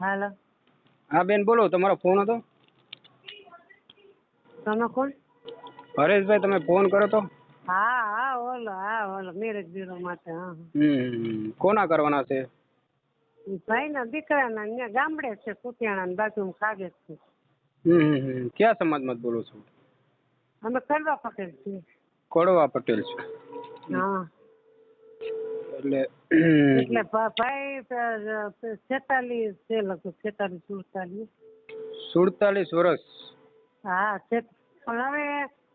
હાલો. હા બેન બોલો તમારો ફોન હતો? તમે કોણ? હરેશભાઈ તમે ફોન કરો તો. હા હા ઓલો હા ઓલો મેરેજ બ્યુરો માટે હા. હમ કોના કરવાના છે? ભાઈ ના દીકરાના ત્યાં ગામડે છે કુતિયાણા બાજુ કાગેજ છે. હમ હમ. કયા સમાજમાં બોલો છો? અમે કડવા પટેલ છીએ. કડવા પટેલ છે. હા. એટલે એટલે ભાઈ છેતાલીસ છે લગભગ છેતાલીસ સુડતાલીસ. સુડતાલીસ વર્ષ? હા છે. પણ હવે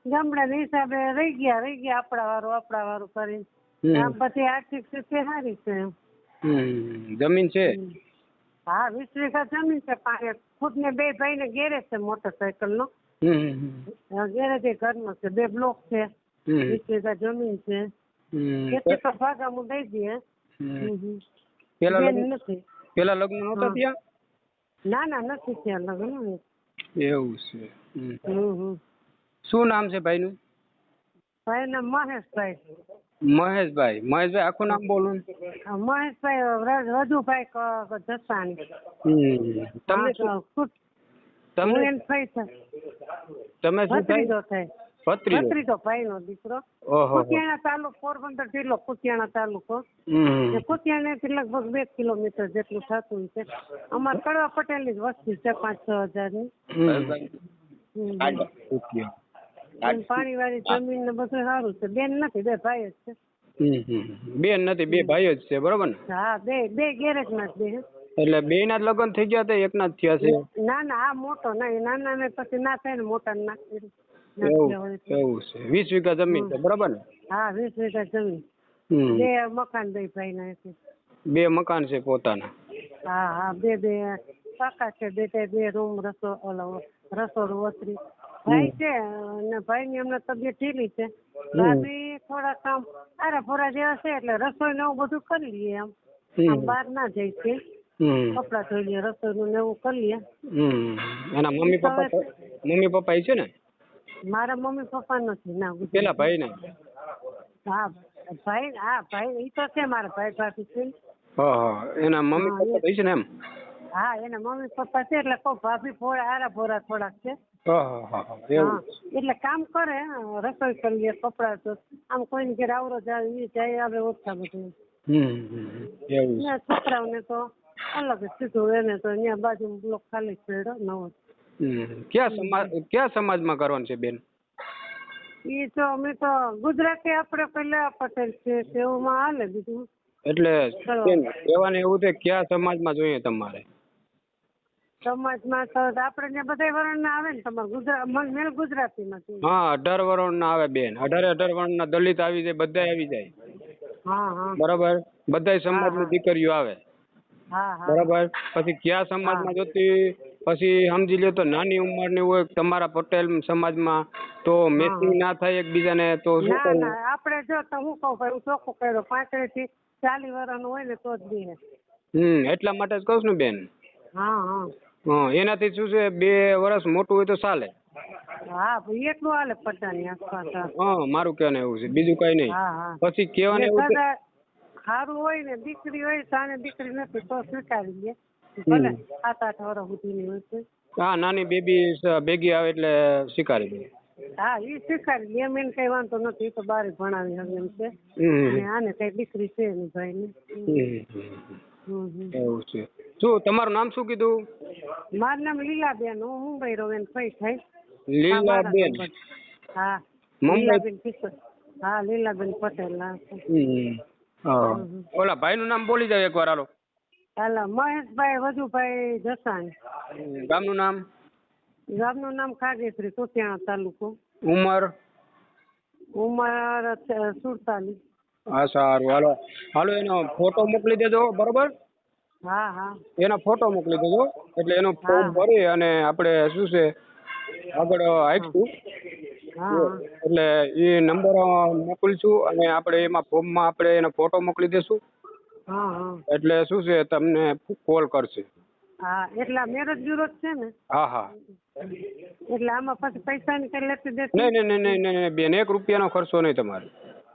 ગામડા હિસાબે રહી ગયા રહી ગયા આપણા વાળું આપણા વાળું કરીને આમ પછી આર્થિક સ્થિતિ સારી છે. જમીન છે? હા વીસ વીઘા જમીન છે પાસે ખુદ ને બે ભાઈ ને ગેરેજ છે મોટરસાયકલ નો ગેરેજ એ ઘરનો છે બે બ્લોક છે વીસ વીઘા જમીન છે. ખેતી તો હું? દઈ દઈએ. પેલા લગ્ન નથી. પેલા લગ્ન નહોતા ત્યાં ના ના નથી ત્યાં લગ્ન એવું છે. શું નામ છે ભાઈનું? ભાઈ ના મહેશભાઈ. મહેશભાઈ. મહેશભાઈ આખું નામ બોલો મહેશભાઈ વધુભાઈ જસાણી તમને તમને તમે શું થાય ભત્રીજો ભત્રીજો ભાઈ નો દીકરો કુતિયાણા તાલુકો પોરબંદર જિલ્લો કુતિયાણા તાલુકો. કુતિયાણા થી કુતિયાણાથી લગભગ બે કિલોમીટર જેટલું થતું છે. અમારે કડવા પટેલની જ વસ્તી છે પાંચ છ હજારની. હમ. હમ. પાણી વાળી જમીન ને બધું સારું છે. બેન નથી બે ભાઈ જ છે. બેન નથી બે ભાઈઓ જ છે બરોબર ને? હા બે બે ગેરેજમાં જ બે. એટલે બે ના જ લગ્ન થઈ ગયા તો એકના જ થયા છે? ના ના આ મોટો ના નાના ને પછી ના થાય ને મોટા ને ના ના એવું છે. વીસ વીઘા જમીન છે બરાબર ને? હા વીસ વીઘા જમીન. બે મકાન બે ભાઈ ના બે મકાન છે પોતાના. હા હા બે બે પાકા છે બે બે રૂમ રસો ઓલો રસોડું ઓસરી. ભાઈ છે અને ભાઈ ની હમણાં તબિયત ઢીલી છે. ભાભી થોડા કામ આરા ફોરા જેવા છે એટલે રસોઈ ને એવું બધું કરી લઈએ આમ. બહાર ના જાય છે કપડા ધોઈ લઈએ રસોઈ નું ને એવું કરી લઈએ. એના મમ્મી પપ્પા મમ્મી પપ્પા છે ને? મારા મમ્મી પપ્પા નથી ના પેલા ભાઈ ને હા ભાઈ હા ભાઈ ઈ તો છે મારા ભાઈ પાસે છે. હા હા એના મમ્મી પપ્પા થઈ છે ને એમ? હા એના મમ્મી પપ્પા છે એટલે કોઈ ભાભી ફોડા આરા ફોરા થોડાક છે. એટલે કામ કરે રસોઈ કરીએ કપડા તો આમ કોઈની ઘેર આવરો જાય એ જાય આવે ઓછા બધું. છોકરાઓને તો અલગ જ સીધું એને તો અહીંયા બાજુ બ્લોક ખાલી છેડો નવો. કયા સમાજ કયા સમાજમાં કરવાનું છે બેન? એ તો અમે તો ગુજરાતી આપણે પેલા પટેલ છે તેઓમાં હાલે બીજું. એટલે કહેવાનું એવું છે કયા સમાજમાં જોઈએ તમારે? સમાજમાં તો આપણે બધા આવે ને તમારે ગુજરાત મેલ ગુજરાતીમાં. હા અઢાર આવે બેન. અઢારે અઢાર વર્ણના દલિત આવી જાય બધાય આવી જાય. હા હા. બરાબર? બધાય સમાજની દીકરીઓ આવે. બરાબર? પછી કયા સમાજમાં જોતી પછી સમજી લ્યો તો નાની ઉંમરની હોય તમારા પટેલ સમાજમાં તો મેચિંગ ના થાય એકબીજાને તો શું ના કરવું? ના આપણે જો તો હું કહું ભાઈ હું ચોખ્ખું કર્યો પાંત્રીસથી ચાલીસ વર્ષનું હોય ને તો જ દે હમ એટલા માટે જ કહું છું ને બેન. હા હા. હા એનાથી શું છે બે વર્ષ મોટું હોય તો ચાલે. હા ભાઈ એટલું હાલે આસપાસ હા. મારું કહેવાનું એવું છે બીજું કઈ નહીં. હા હા. પછી કહેવાનું એવું છે સારું હોય ને દીકરી હોય સાને દીકરી નથી તો સ્વીકારી લે. ભલે સાત આઠ વર્ષ સુધીની હોય છે. હા નાની બેબી ભેગી આવે એટલે સ્વીકારી દે. હા એ સ્વીકારી લે એમ એને કઈ વાંધો નથી તો બારે ભણાવી હવે એમ છે. અને આને કઈ દીકરી છે એની ભાઈ ને એવું છે. શું તમારું નામ શું કીધું? મારું નામ લીલાબેન હું મુંબઈ કઈ થાય હા, લીલાબેન. હા? લીલાબેન હા લીલાબેન પટેલ હા. ઓલા ભાઈ નું નામ બોલી જાવ એકવાર હાલો. હાલો મહેશભાઈ વજુભાઈ જસાણી. ગામનું નામ? ગામનું નામ ખાગેશ્રી કુતિયાણા તાલુકો. ઉંમર? ઉંમર સુડતાલીસ. હા સારું. હાલો હાલો એનો ફોટો મોકલી દેજો બરોબર? હા હા. એનો ફોટો મોકલી દેજો એટલે એનો ફોર્મ ભરી અને આપણે શું છે આગળ આપીશું એટલે એ નંબર મોકલીશું અને આપણે એમાં ફોર્મમાં આપણે એનો ફોટો મોકલી દઈશું હા હા. એટલે શું છે તમને કોલ કરશે. હા એટલે મેરેજ બ્યુરો છે ને? હા હા. એટલે આમાં પછી પૈસાની કઈ લેતી દેતી? નહીં નહીં નહીં નહીં બેન એક રૂપિયાનો ખર્ચો નહીં તમારે.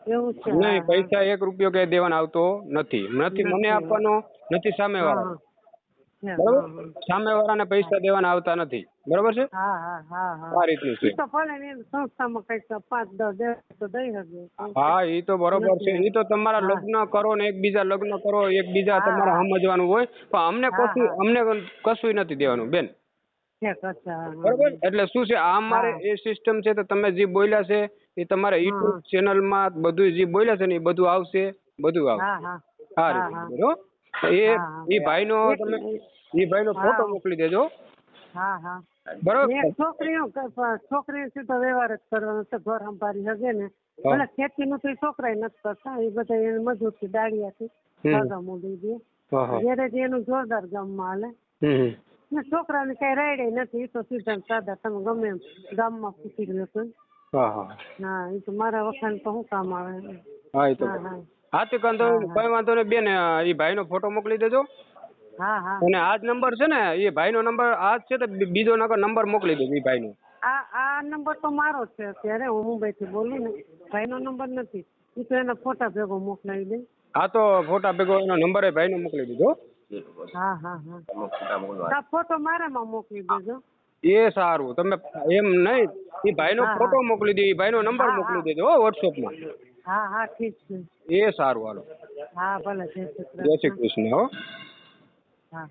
એવું છે નહીં પૈસા એક રૂપિયો કઈ દેવાનો આવતો નથી. નથી મને આપવાનો નથી સામે વાળા. બરોબર. સામે વાળાને પૈસા દેવાના આવતા નથી. બરોબર છે? હા હા હા હા. આ રીતનું છે. તો ભલે ને એની સંસ્થામાં કંઈક પાંચ દસ તો દઈ શકે હા એ તો બરોબર છે. એ તો તમારા લગ્ન કરો ને એકબીજા લગ્ન કરો એકબીજા તમારે સમજવાનું હોય પણ અમને કશું. અમને કશું નથી દેવાનું બેન. બરોબર? એટલે શું છે? આ મારે એ સિસ્ટમ છે તો તમે જે બોલ્યા છે એ તમારે યુટ્યુબ ચેનલમાં બધું જે બોલ્યા છે ને એ બધું આવશે બધું આવશે. હા, રીતે બરોબર? એ. એ ભાઈનો તમે એ ભાઈનો ફોટો મોકલી દેજો. હા હા. બરોબર. ને છોકરીઓ છોકરી સીધો વ્યવહાર જ કરવાનો છે ઘર સંભાળી શકે ને. ભલે ખેતી નું તો છોકરા નથી કરતા એ બધા એને મજૂરથી દાડિયાથી હમ. ભાગા દે. હા હા. ઘેરે જ એનું જોરદાર ગામમાં હાલે. હમ હમ. ને છોકરાને કઈ રાયડે નથી એ તો સીધા સાદા તમે ગમે એમ ગામમાં પૂછી લો તો હા એ તો મારા વખાણ તો શું કામ આવે. હા હા. હા તો કાંતો. કઈ વાંધો નહીં. બેન એ ભાઈનો ફોટો મોકલી દેજો. હા હા. અને આ જ નંબર છે ને એ ભાઈનો નંબર આ જ છે તો બીજો નંબર મોકલી દેજો એ ભાઈનો. આ આ નંબર તો મારો છે અત્યારે હું મુંબઈથી બોલું ને. ભાઈનો નંબર નથી. એ તો એના ફોટા ભેગો મોકલાવી દે. હા તો ફોટા ભેગો એનો નંબર એ ભાઈનો મોકલી દીધો હા. હા હા ફોટો મારામાં મોકલી દેજો. એ સારું. તમે એમ નહીં એ ભાઈનો. ફોટો મોકલી દે એ ભાઈનો નંબર મોકલી દેજો હો વોટ્સઅપમાં હા હા ઠીક છે. એ સારું હાલો. હા ભલે જય શ્રી જય શ્રી કૃષ્ણ કૃષ્ણ હા હા.